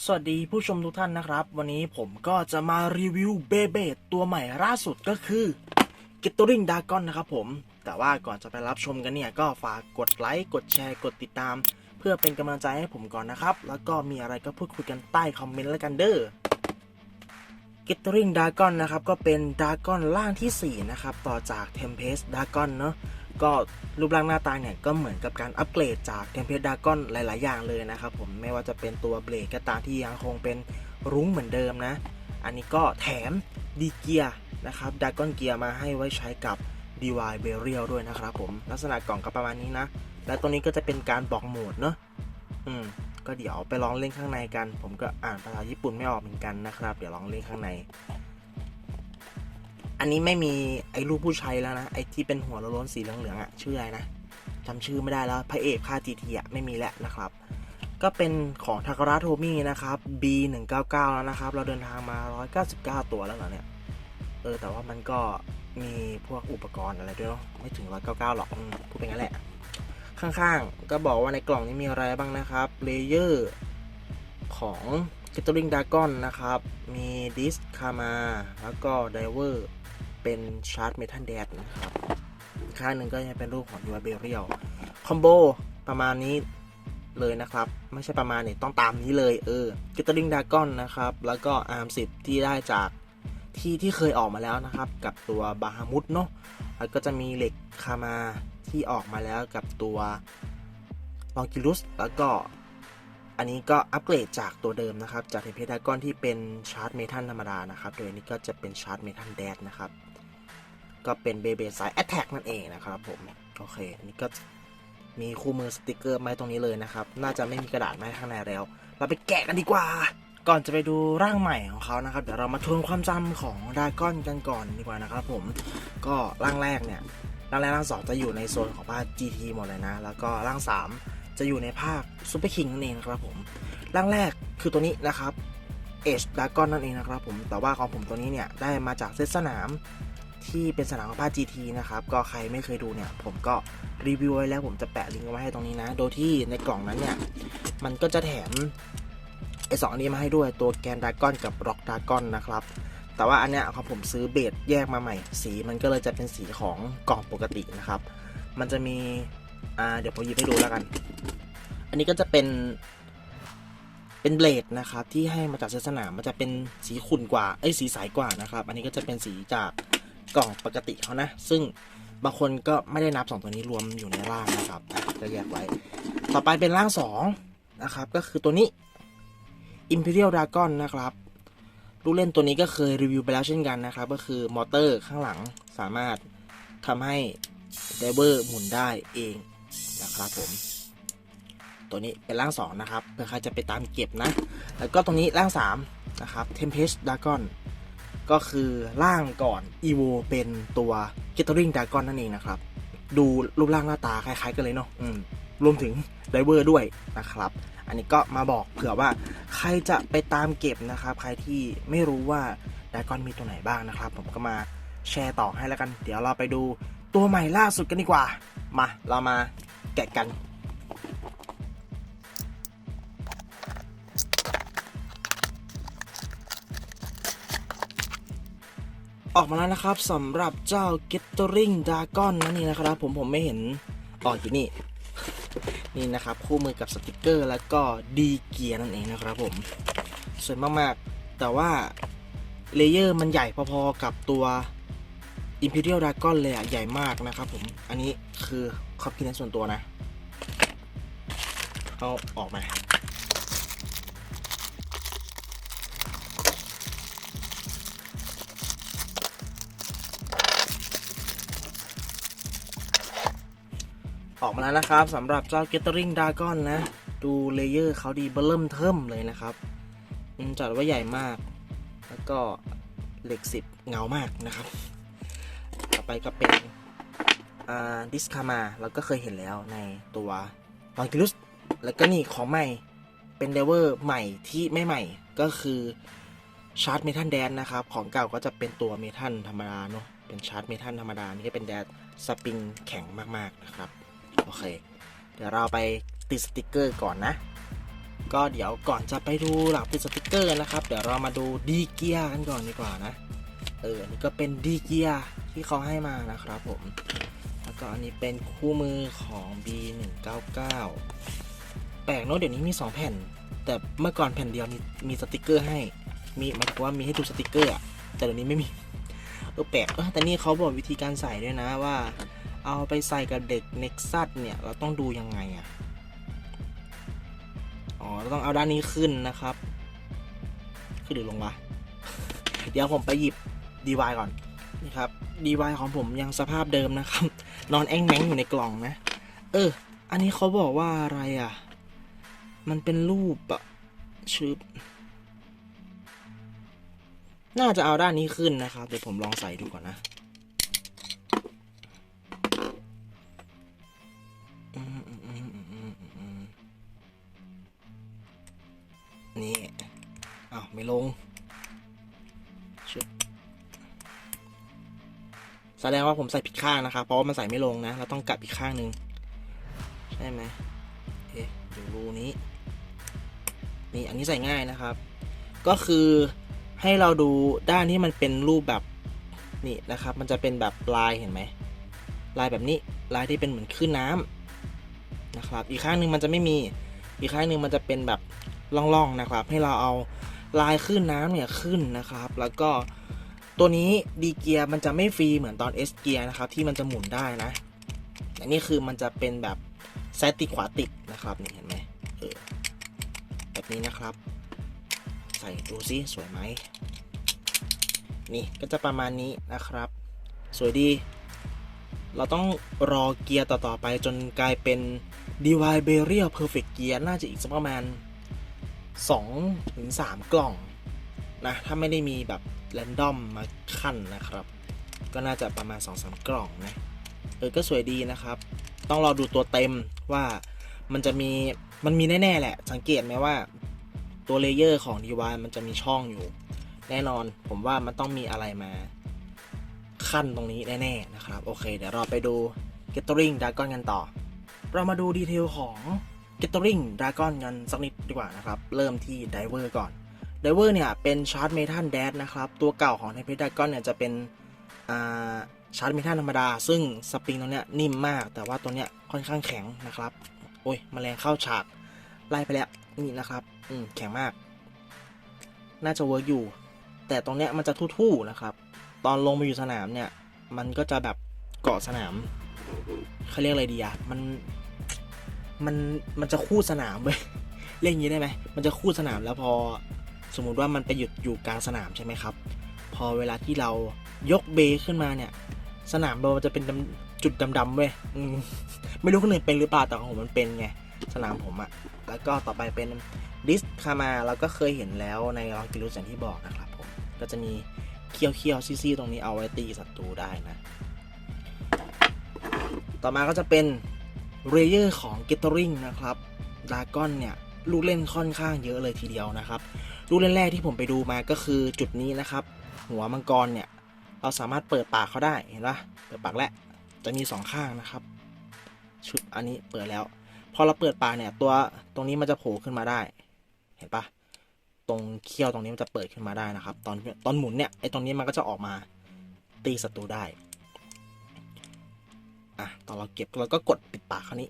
สวัสดีผู้ชมทุกท่านนะครับ วันนี้ผมก็จะมารีวิวเบเบดตัวใหม่ล่าสุดก็คือ g e t t r i n g Dragon นะครับผม แต่ว่าก่อนจะไปรับชมกันเนี่ย ก็ฝากกดไลค์กดแชร์กดติดตาม เพื่อเป็นกำลังใจให้ผมก่อนนะครับ แล้วก็มีอะไรก็พูดคุยกันใต้คอมเมนต์แล้วกันเด้อ g e t t r i n g Dragon นะครับ ก็เป็นดากอนล่างทีสี่ 4 นะครับ ต่อจาก Tempest Dragon เนอะ ก็รูปร่างหน้าตาเนี่ยก็เหมือนกับการอัปเกรดจาก Tempest Dragon หลาย ๆ อย่างเลยนะครับผมไม่ว่าจะเป็นตัวเบลดก็ตามที่ยังคงเป็นรุ้งเหมือนเดิมนะ อันนี้ก็แถมดีเกียนะครับดากอนเกียร์มาให้ไว้ใช้กับ DY b u r i a l ด้วยนะครับผมลักษณะกล่องก็ประมาณนี้นะ และตัวนี้ก็จะเป็นการบอกโหมดเนอะอืมก็เดี๋ยวไปลองเล่นข้างในกัน ผมก็อ่านภาษาญี่ปุ่นไม่ออกเหมือนกันนะครับ เดี๋ยวลองเล่นข้างใน อันนี้ไม่มีไอ้รูปผู้ชายแล้วนะ ไอ้ที่เป็นหัวโล้นสีเหลืองๆอะชื่ออะไรนะจำชื่อไม่ได้แล้ว พระเอกค่าจีทีอะไม่มีแล้วนะครับ ก็เป็นของทาการะโทมี่นะครับ B199 แล้วนะครับ เราเดินทางมา 199 ตัวแล้วเหรอเนี่ย เออ แต่ว่ามันก็มีพวกอุปกรณ์อะไรด้วยเนาะไม่ถึง 199 หรอกอพูดเป็นงั้นแหละ ข้างๆ ก็บอกว่าในกล่องนี้มีอะไรบ้างนะครับ เลเยอร์ของ g e t t e r i n g Dragon นะครับ มีดิสคามา แล้วก็ไดเวอร์ เป็นชาร์จเมทัลแดดนะครับข้างหนึ่งก็ยังเป็นรูปของยูเบเรียลคอมโบประมาณนี้เลยนะครับ ไม่ใช่ประมาณนี้ต้องตามนี้เลยเออ g e t t e r i n g Dragon นะครับ แล้วก็อาร์ม10ที่ได้จากที่ที่เคยออกมาแล้วนะครับ กับตัวบาฮามุดเนาะแล้วก็จะมีเหล็กคามาที่ออกมาแล้วกับตัวลองกิลุสแล้วก็อันนี้ก็อัปเกรดจากตัวเดิมนะครับ จากเทมเพดากอนที่เป็นชาร์จเมทัลธรรมดานะครับ โดยอันนี้ก็จะเป็นชาร์จเมทัลแดดนะครับ ก็เป็นเบเบสายแอตแทกนั่นเองนะครับผม โอเค อันนี้ก็มีคู่มือสติกเกอร์ไม้ตรงนี้เลยนะครับ น่าจะไม่มีกระดาษไม้ข้างในแล้ว เราไปแกะกันดีกว่า ก่อนจะไปดูร่างใหม่ของเขานะครับ เดี๋ยวเรามาทวนความจำของดากอนกันก่อนดีกว่านะครับผม ก็ร่างแรกเนี่ย ร่างแรกร่างสองจะอยู่ในโซนของภาค GT หมดเลยนะ แล้วก็ร่าง 3 จะอยู่ในภาค Super King นั่นเองครับผม ร่างแรกคือตัวนี้นะครับ Edge Dragon นั่นเองนะครับผม แต่ว่าของผมตัวนี้เนี่ยได้มาจากเซตสนาม ที่เป็นสนามของภา GT นะครับ ก็ใครไม่เคยดูเนี่ย ผมก็รีวิวไว้แล้วผมจะแปะลิงก์ไว้ให้ตรงนี้นะ โดยที่ในกล่องนั้นเนี่ย มันก็จะแถมไอสองอันนี้มาให้ด้วยตัวแกนดากอนกับร็อกดากอนนะครับ แต่ว่าอันเนี้ยของผมซื้อเบสแยกมาใหม่ สีมันก็เลยจะเป็นสีของกล่องปกตินะครับ มันจะมีอ่าเดี๋ยวผมหยิบให้ดูแล้วกัน อันนี้ก็จะเป็นเป็นเบลดนะครับที่ให้มาจากเซสนามมันจะเป็นสีขุ่นกว่าเอ้ยสีใสกว่านะครับ อันนี้ก็จะเป็นสีจาก กล่องปกติเขานะ ซึ่งบางคนก็ไม่ได้นับสองตัวนี้รวมอยู่ในร่างนะครับอะก็แยกไว้ ต่อไปเป็นร่างสองนะครับ ก็คือตัวนี้ Imperial Dragon นะครับลูกเล่นตัวนี้ก็เคยรีวิวไปแล้วเช่นกันนะครับ ก็คือมอเตอร์ข้างหลังสามารถทำให้ไดเวอร์หมุนได้เองนะครับผม ตัวนี้เป็นร่าง 2 นะครับเผื่อใครจะไปตามเก็บนะ แล้วก็ตรงนี้ร่าง 3 นะครับ Tempest Dragon ก็คือร่างก่อน Evo เป็นตัว Gathering Dragon นั่นเองนะครับ ดูรูปร่างหน้าตาคล้ายๆกันเลยเนาะรวมถึงไดเวอร์ด้วยนะครับ อันนี้ก็มาบอกเผื่อว่าใครจะไปตามเก็บนะครับ ใครที่ไม่รู้ว่าดากอนมีตัวไหนบ้างนะครับ ผมก็มาแชร์ต่อให้แล้วกัน เดี๋ยวเราไปดูตัวใหม่ล่าสุดกันดีกว่า มาเรามาแกะกัน ออกมาแล้วนะครับสำหรับเจ้า Gathering Dragon นั่นเองนะครับ ผมผมไม่เห็นออกอยู่นี่ นี่นะครับ คู่มือกับสติกเกอร์แล้วก็ดีเกียร์นั่นเองนะครับผม สวยมากๆ แต่ว่าเลเยอร์มันใหญ่พอๆกับตัว Imperial Dragon เลยอะใหญ่มากนะครับผม อันนี้คือคอบคิดในส่วนตัวนะ เอาออกมา ออกมาแล้วนะครับสำหรับเจ้า Gathering Dragon นะ ดูเลเยอร์เขาดีเบิ่มเทิมเลยนะครับจัดว่าใหญ่มาก แล้วก็เหล็กสิบเงามากนะครับ ต่อไปก็เป็นอ่าดิสคามาเราก็เคยเห็นแล้วในตัวลองกิลุสแล้วก็นี่ของใหม่เป็นเดเวอร์ใหม่ที่ไม่ใหม่ก็คือชาร์จเมทัลแดนนะครับ ของเก่าก็จะเป็นตัวเมทัลธรรมดาเนาะเป็นชาร์จเมทัลธรรมดา นี่ก็เป็นแดนสปริงแข็งมากๆนะครับ โอเค เดี๋ยวเราไปติดสติกเกอร์ก่อนนะ ก็เดี๋ยวก่อนจะไปดูหลักติดสติกเกอร์นะครับ เดี๋ยวเรามาดูดีเกียร์กันก่อนดีกว่านะ เออ อันี่ก็เป็นดีเกียร์ที่เขาให้มานะครับผม แล้วก็อันนี้เป็นคู่มือของ B199 แปลกเนอะเดี๋ยวนี้มี 2 แผ่น แต่เมื่อก่อนแผ่นเดียวมีมีสติกเกอร์ให้ มีหมายถึงว่ามีให้ดูสติกเกอร์อะแต่เดี๋ยวนี้ไม่มีเออแปลกเออแต่นี่เขาบอกวิธีการใส่ด้วยนะว่า เอาไปใส่กับเด็ก Nexus เนี่ย เราต้องดูยังไงอะอ๋อ เราต้องเอาด้านนี้ขึ้นนะครับ ขึ้นหรือลงวะ เดี๋ยวผมไปหยิบ DY ก่อนนี่ครับ DY ของผมยังสภาพเดิมนะครับ นอนแองแมงอยู่ในกล่องนะ เออ อันนี้เขาบอกว่าอะไรอะ มันเป็นรูปอะชืบน่าจะเอาด้านนี้ขึ้นนะครับ เดี๋ยวผมลองใส่ดูก่อนนะ แสดงว่าผมใส่ผิดข้างนะครับ เพราะว่ามันใส่ไม่ลงนะ เราต้องกลับอีกข้างหนึ่งใช่ไหมเอ๊ะดูรูนี้ นี่อันนี้ใส่ง่ายนะครับ ก็คือให้เราดูด้านที่มันเป็นรูปแบบนี่นะครับ มันจะเป็นแบบลายเห็นไหมลายแบบนี้ลายที่เป็นเหมือนคลื่นน้ำนะครับ อีกข้างหนึ่งมันจะไม่มี อีกข้างหนึ่งมันจะเป็นแบบล่องๆนะครับ ให้เราเอาลายคลื่นน้ำเนี่ยขึ้นนะครับ แล้วก็ ตัวนี้ดีเกียร์มันจะไม่ฟรีเหมือนตอน S เกียร์นะครับที่มันจะหมุนได้นะอันนี้คือมันจะเป็นแบบซ้ายติดขวาติดนะครับนี่เห็นไหมเออแบบนี้นะครับ ใส่ดูซิสวยไหมนี่ก็จะประมาณนี้นะครับ สวยดี เราต้องรอเกียร์ต่อ ๆ ไปจนกลายเป็น DY b a r i a Perfect Gear น่าจะอีกสักประมาณ2ถึง3กล่องนะ ถ้าไม่ได้มีแบบ แรนดอมมาขั้นนะครับ ก็น่าจะประมาณ 2-3 กล่องนะเออก็สวยดีนะครับ ต้องรอดูตัวเต็มว่ามันจะมีมันมีแน่ ๆ แหละ สังเกตไหมว่าตัวเลเยอร์ของ DY มันจะมีช่องอยู่ แน่นอนผมว่ามันต้องมีอะไรมาขั้นตรงนี้แน่ ๆ นะครับ โอเค เดี๋ยวเราไปดู Gathering Dragon กันต่อ เรามาดูดีเทลของ Gathering Dragon กันสักนิดดีกว่านะครับ เริ่มที่ Diver ก่อน Diver เนี่ยเป็นชาร์จเมทัลแดดนะครับ ตัวเก่าของ t e m p e Dragon เนี่ยจะเป็นาชาร์จเมทัลธรรมดา ซึ่งสปริงตรงเนี้ยนิ่มมาก แต่ว่าตัวเนี้ยค่อนข้างแข็งนะครับ โอ้ยมแมลงเข้าฉาก ไล่ไปแล้วนี่นะครับอืมแข็งมาก น่าจะเวิร์กอยู่ แต่ตรงเนี้ยมันจะทู่ๆนะครับ ตอนลงมาอยู่สนามเนี่ย มันก็จะแบบเกาะสนามเขาเรียกอะไรดีอะมันมันมันจะคู่สนามเว้ยเรียกอย่างนี้ได้ไหมมันจะคู่สนามแล้วพอ สมมุติว่ามันไปหยุดอยู่กลางสนามใช่ไหมครับ พอเวลาที่เรายกเบขึ้นมาเนี่ย สนามเราจะเป็นจุดดำๆเว้ยไม่รู้คนอื่นเป็นหรือเปล่าแต่ของผมมันเป็นไงสนามผมอะแล้วก็ต่อไปเป็นดิสคามาเราก็เคยเห็นแล้วในลองกิลุสอย่างที่บอกนะครับผมก็จะมีเคี้ยวเคี้ยวๆซี่ๆตรงนี้เอาไว้ตีศัตรูได้นะ ต่อมาก็จะเป็นเรเยอร์ของ g a t h e r i n g นะครับดากอนเนี่ยลูกเล่นค่อนข้างเยอะเลยทีเดียวนะครับ ลูกแรกๆที่ผมไปดูมาก็คือจุดนี้นะครับ หัวมังกรเนี่ย เราสามารถเปิดปากเขาได้เห็นปะเปิดปากแล้วจะมีสองข้างนะครับชุดอันนี้เปิดแล้ว พอเราเปิดปากเนี่ยตัวตรงนี้มันจะโผล่ขึ้นมาได้ เห็นปะตรงเขี้ยวตรงนี้มันจะเปิดขึ้นมาได้นะครับ ตอนตอนหมุนเนี่ยไอ้ตรงนี้มันก็จะออกมาตีศัตรูได้อะตอนเราเก็บเราก็กดปิดปากเขานี้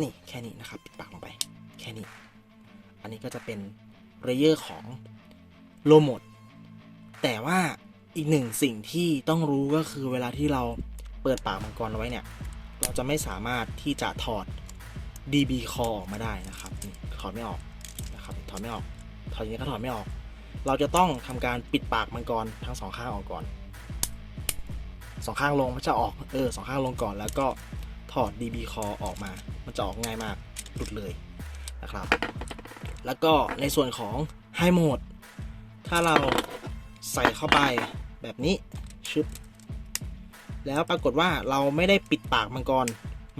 นี่แค่นี้นะครับ ปิดปากลงไป แค่นี้ อันนี้ก็จะเป็น เรเยอร์ของโลโมดแต่ว่าอีกหนึ่งสิ่งที่ต้องรู้ก็คือเวลาที่เราเปิดปากมังกรไว้เนี่ย เราจะไม่สามารถที่จะถอด DB core ออกมาได้นะครับถอดไม่ออกนะครับถอดไม่ออกถอดอย่างนี้ก็ถอดไม่ออก เราจะต้องทำการปิดปากมังกรทั้งสองข้างออกก่อนสองข้างลงมันจะออกเออสองข้างลงก่อนแล้วก็ถอด DB core ออกมา มันจะออกง่ายมากหลุดเลยนะครับ แล้วก็ในส่วนของ High Mode ถ้าเราใส่เข้าไปแบบนี้ชึบแล้วปรากฏว่าเราไม่ได้ปิดปากมังกร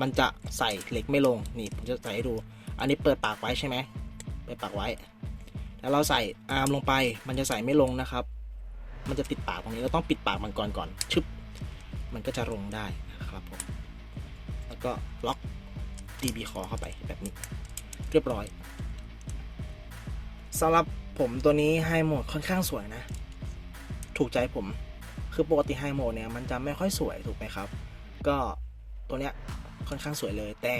มันจะใส่เหล็กไม่ลง นี่ผมจะใส่ให้ดู อันนี้เปิดปากไว้ใช่ไหมเปิดปากไว้ แล้วเราใส่อาร์มลงไป มันจะใส่ไม่ลงนะครับ มันจะติดปากตรงนี้เราต้องปิดปากมังกรก่อน ชึบ มันก็จะลงได้นะครับผม แล้วก็ล็อก DB คอเข้าไปแบบนี้ เรียบร้อย สำหรับผมตัวนี้ไฮโหมดค่อนข้างสวยนะ ถูกใจผม คือปกติไฮโหมดเนี่ยมันจะไม่ค่อยสวยถูกไหมครับ ก็ตัวเนี้ยค่อนข้างสวยเลย แต่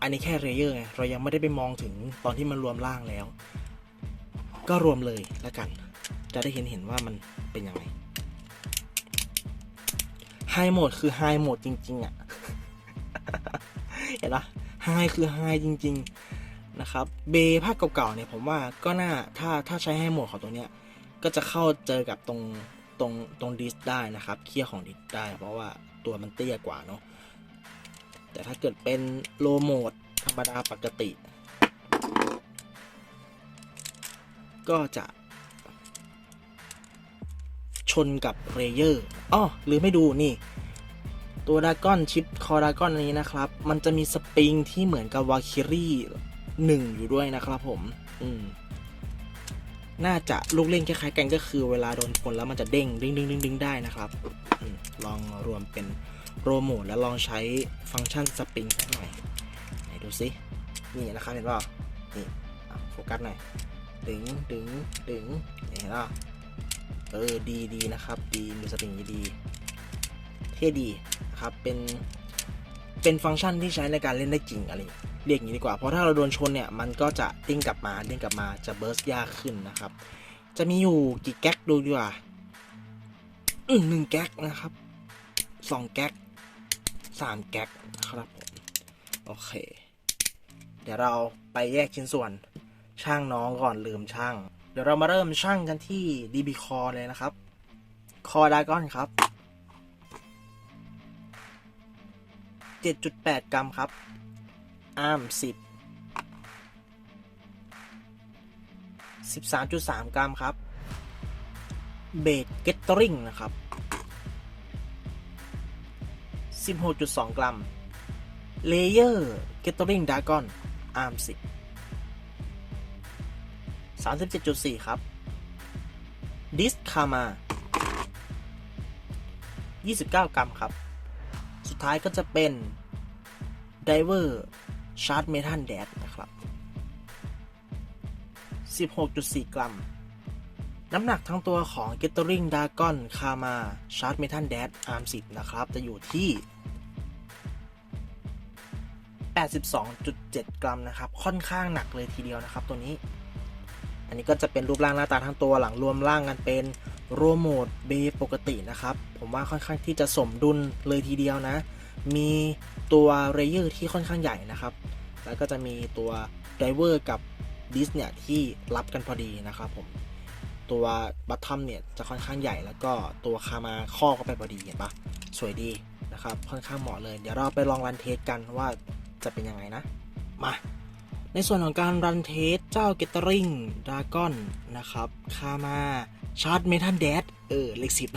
อันนี้แค่เรเยอร์ไง เรายังไม่ได้ไปมองถึงตอนที่มันรวมร่างแล้ว ก็รวมเลยแล้วกัน จะได้เห็นเห็นว่ามันเป็นยังไงไฮโหมดคือไฮโหมดจริงๆอะ่ะ เห็นปะไฮคือไฮจริง ๆ นะครับ เบภาคเก่าๆเนี่ยผมว่าก็น่าถ้าถ้าใช้ไฮโหมดของตัวเนี้ยก็จะเข้าเจอกับตรงตรงตรงดิสได้นะครับเคลียร์ของดิสได้ เพราะว่าตัวมันเตี้ยกว่าเนาะแต่ถ้าเกิดเป็นโลโมดธรรมดาปกติ ก็จะ ชนกับเรเยอร์อ๋อหรือไม่ดูนี่ ตัวดากอนชิปคอดากอนนี้นะครับ มันจะมีสปริงที่เหมือนกับวาคิรี่ หนึ่งอยู่ด้วยนะครับผม อืม น่าจะลูกเล่นคล้ายๆกันก็คือเวลาโดนคนแล้วมันจะเด้งดึงดึงดึงดึงได้นะครับอลองรวมเป็นโรโมดแล้วลองใช้ฟังก์ชันสปริงสักหน่อยไหนดูซินี่นะครับเห็นป่ะนี่โฟกัสหน่อยดึงดึงดึงเห็นป่ะเออดีดีนะครับ ดีมีสปริงดีดีเท่ดีนะครับเป็นเป็นฟังก์ชันที่ใช้ในการเล่นได้จริงอะไร เรียกอย่างนี้ดีกว่า เพราะถ้าเราโดนชนเนี่ยมันก็จะติ้งกลับมาเด้งกลับมาจะเบิร์สยากขึ้นนะครับ จะมีอยู่กี่แก๊กดูดีกว่าหนึ่งแก๊กนะครับสองแก๊กสามแก๊กนะครับผมโอเค เดี๋ยวเราไปแยกชิ้นส่วนช่างน้องก่อนลืมช่าง เดี๋ยวเรามาเริ่มช่างกันที่ DB Core เลยนะครับ คอดากอนครับ 7.8 กรัมครับ อาร์ม10 13.3กรัมครับ เบดเกตเตอริงนะครับ16.2กรัม เลเยอร์เกตเตอริงดากอนอาร์ม10 37.4ครับ ดิสคามา29 กรัมครับ สุดท้ายก็จะเป็นไดเวอร์ ชาร์จเมทัลแดดนะครับ 16.4 กรัม น้ำหนักทั้งตัวของ Gathering Dragon Kama Charge Metal Dash Arm 10 นะครับ จะอยู่ที่ 82.7 กรัมนะครับ ค่อนข้างหนักเลยทีเดียวนะครับตัวนี้ อันนี้ก็จะเป็นรูปร่างหน้าตาทั้งตัวหลังรวมร่างกันเป็นโรโมดเบปกตินะครับ ผมว่าค่อนข้างที่จะสมดุลเลยทีเดียวนะ มีตัวเรเยอร์ที่ค่อนข้างใหญ่นะครับ แล้วก็จะมีตัวไดเวอร์กับดิสเนี่ยที่รับกันพอดีนะครับผม ตัวบัตทอมเนี่ยจะค่อนข้างใหญ่แล้วก็ตัวคามาข้อเข้าไปพอดีเห็นปะสวยดีนะครับ ค่อนข้างเหมาะเลย เดี๋ยวเราไปลองรันเทสกันว่าจะเป็นยังไงนะ มา ในส่วนของการรันเทสเจ้าเกตเตอริงดรากอนนะครับคามาชาร์จเมทัลแดดเออเลขสิบ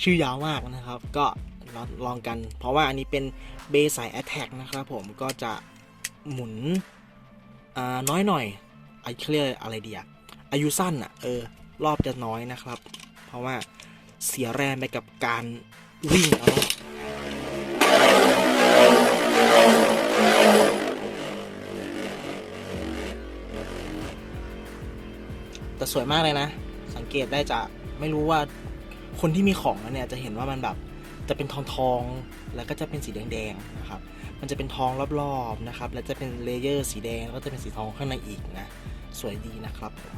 ชื่อยาวมากนะครับ ก็ลองลองกัน เพราะว่าอันนี้เป็นเบสายแอตแทกนะครับผมก็จะ หมุนอ่าน้อยหน่อยไอ้เครียอะไรเดีอะอายุสั้นอะเออรอบจะน้อยนะครับ เพราะว่าเสียแรงไปกับการวิ่งเอาะแต่สวยมากเลยนะ สังเกตได้จากไม่รู้ว่าคนที่มีของเนี่ยจะเห็นว่ามันแบบ จะเป็นทองทองแล้วก็จะเป็นสีแดงๆนะครับ มันจะเป็นทองรอบๆนะครับ แล้วจะเป็นเลเยอร์สีแดงแล้วก็จะเป็นสีทองข้างในอีกนะ สวยดีนะครับผม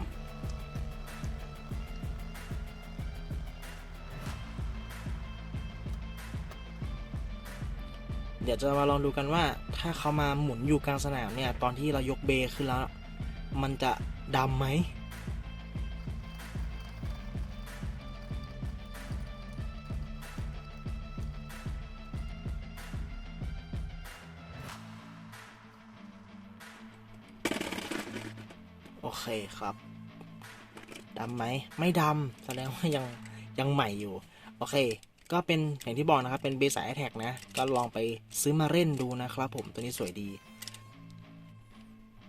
เดี๋ยวจะมาลองดูกันว่าถ้าเขามาหมุนอยู่กลางสนามเนี่ย ตอนที่เรายกเบขึ้นแล้ว มันจะดำไหม คครับดำไหมไม่ดำแสดงว่ายังยังใหม่อยู่ โอเค ก็เป็นอย่างที่บอกนะครับเป็นเบสายแท็กนะ ก็ลองไปซื้อมาเล่นดูนะครับผมตัวนี้สวยดี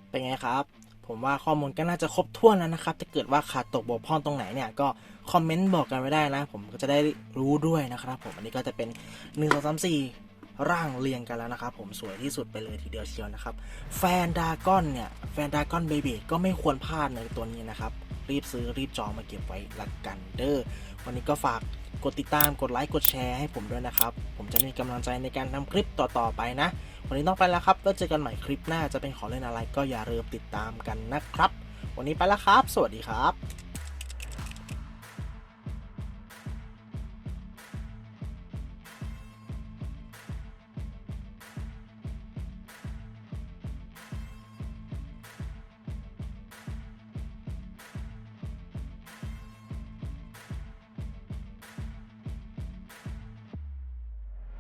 เป็นไงครับ ผมว่าข้อมูลก็น่าจะครบถ้วนแล้วนะครับ ถ้าเกิดว่าขาดตกบกพร่องตรงไหนเนี่ย ก็คอมเมนต์บอกกันไว้ได้นะ ผมก็จะได้รู้ด้วยนะครับผมอันนี้ก็จะเป็น 1 2 3 4 ร่างเรียงกันแล้วนะครับ ผมสวยที่สุดไปเลยทีเดียวเชียวนะครับ แฟนดากอนเนี่ย แฟนดากอนเบบีก็ไม่ควรพลาดในตัวนี้นะครับ รีบซื้อรีบจองมาเก็บไว้ละกันเด้อวันนี้ก็ฝากกดติดตามกดไลค์กดแชร์ให้ผมด้วยนะครับ ผมจะมีกำลังใจในการทำคลิปต่อๆไปนะ วันนี้ต้องไปแล้วครับแล้วเจอกันใหม่คลิปหน้าจะเป็นของเล่นอะไรก็อย่าลืมติดตามกันนะครับ วันนี้ไปแล้วครับ สวัสดีครับ